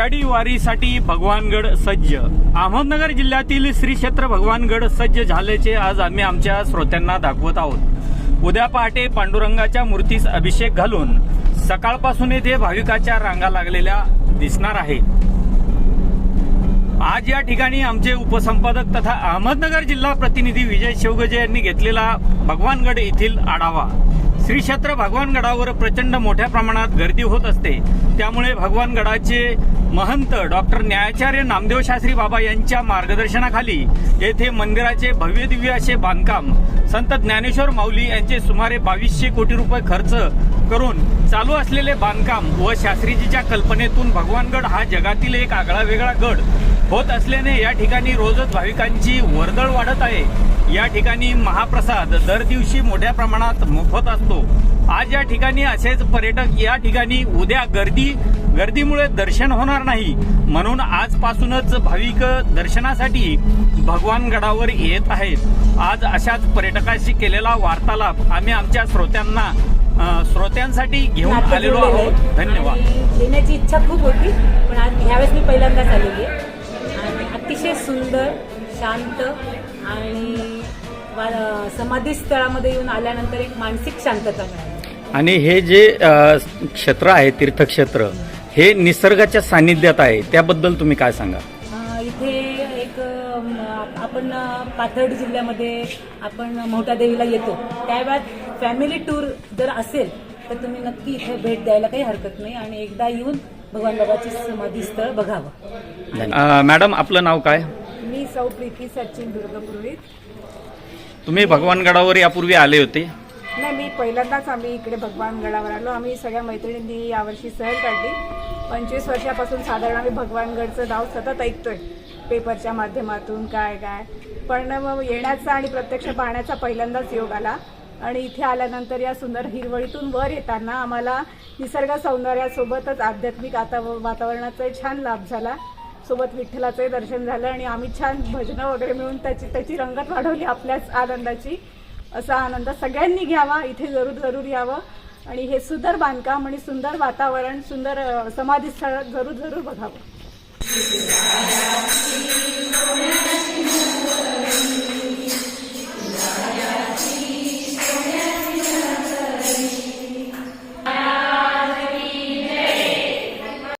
आषाढी वारीसाठी भगवानगड सज्ज. अहमदनगर जिल्ह्यातील श्री क्षेत्र भगवानगड सज्ज झाल्याचे आज आम्ही आमच्या श्रोत्यांना दाखवत आहोत. उद्या पहाटे पांडुरंगाच्या मूर्तीस अभिषेक घालून सकाळपासून येथे भाविकाच्या रांगा लागलेल्या दिसणार आहे. आज या ठिकाणी आमचे उपसंपादक तथा अहमदनगर जिल्हा प्रतिनिधी विजय शेवगजे यांनी घेतलेला भगवानगड येथील आढावा. श्री क्षेत्र भगवानगडावर प्रचंड मोठ्या प्रमाणात गर्दी होत असते. त्यामुळे भगवानगडाचे महंत डॉक्टर न्यायाचार्य नामदेव शास्त्री बाबा यांच्या मार्गदर्शनाखाली येथे मंदिराचे भव्य दिव्य असे बांधकाम संत ज्ञानेश्वर माऊली यांचे सुमारे बावीसशे कोटी रुपये खर्च करून चालू असलेले बांधकाम व शास्त्रीजीच्या कल्पनेतून भगवानगड हा जगातील एक आगळा वेगळा गड होत असल्याने या ठिकाणी रोजच भाविकांची वर्दळ वाढत आहे. या ठिकाणी महाप्रसाद दर दिवशी मोठ्या प्रमाणात मोफत असतो. आज या ठिकाणी असेच पर्यटक या ठिकाणी उद्या गर्दी गर्दीमुळे दर्शन होणार नाही म्हणून आजपासूनच भाविक दर्शनासाठी भगवानगडावर येत आहेत. आज अशाच पर्यटकाशी केलेला वार्तालाप आम्ही आमच्या श्रोत्यांना श्रोत्यांसाठी घेऊन आलेलो. आहोत. धन्यवाद. आणि येण्याची इच्छा खूप होती पण आज ह्यावेळेस मी पहिल्यांदाच आलेली आहे. आणि अतिशय सुंदर शांत आणि समाधी स्थळामध्ये येऊन आल्यानंतर एक मानसिक शांतता मिळाली. आणि हे जे क्षेत्र आहे तीर्थक्षेत्र हे निसर्गाच्या सानिध्यात आहे. त्याबद्दल तुम्ही काय सांगा इथे एक आपण पाथर्डी जिल्ह्यामध्ये आपण मोठ्या देवीला येतो. त्यावेळात फॅमिली टूर जर असेल तर तुम्ही नक्की इथे भेट द्यायला काही हरकत नाही आणि एकदा येऊन भगवान बाबाची समाधी स्थळ बघावं. अ, मॅडम आपलं नाव काय? मी सौ प्रीती सचिन दुर्गपुरोहित. तुम्ही भगवानगडावर यापूर्वी आले होते. नाही मी पहिल्यांदाच आम्ही इकडे भगवानगडावर आलो. आम्ही सगळ्या मैत्रिणींनी यावर्षी सहल काढली. पंचवीस वर्षापासून साधारण आम्ही भगवानगडचं नाव सतत ऐकतोय पेपरच्या माध्यमातून काय काय. पण मग येण्याचा आणि प्रत्यक्ष पाहण्याचा पहिल्यांदाच योग आला. आणि इथे आल्यानंतर या सुंदर हिरवळीतून वर येताना आम्हाला निसर्ग सौंदर्यासोबतच आध्यात्मिक आता वातावरणाचाही छान लाभ झाला. सोबत विठ्ठलाचंही दर्शन झालं आणि आम्ही छान भजनं वगैरे मिळून त्याची त्याची रंगत वाढवली आपल्याच आनंदाची. असा आनंद सगळ्यांनी घ्यावा इथे जरूर जरूर यावं. आणि हे सुंदर बांधकाम आणि सुंदर वातावरण सुंदर समाधीस्थळ समाधी जरूर जरूर बघावं.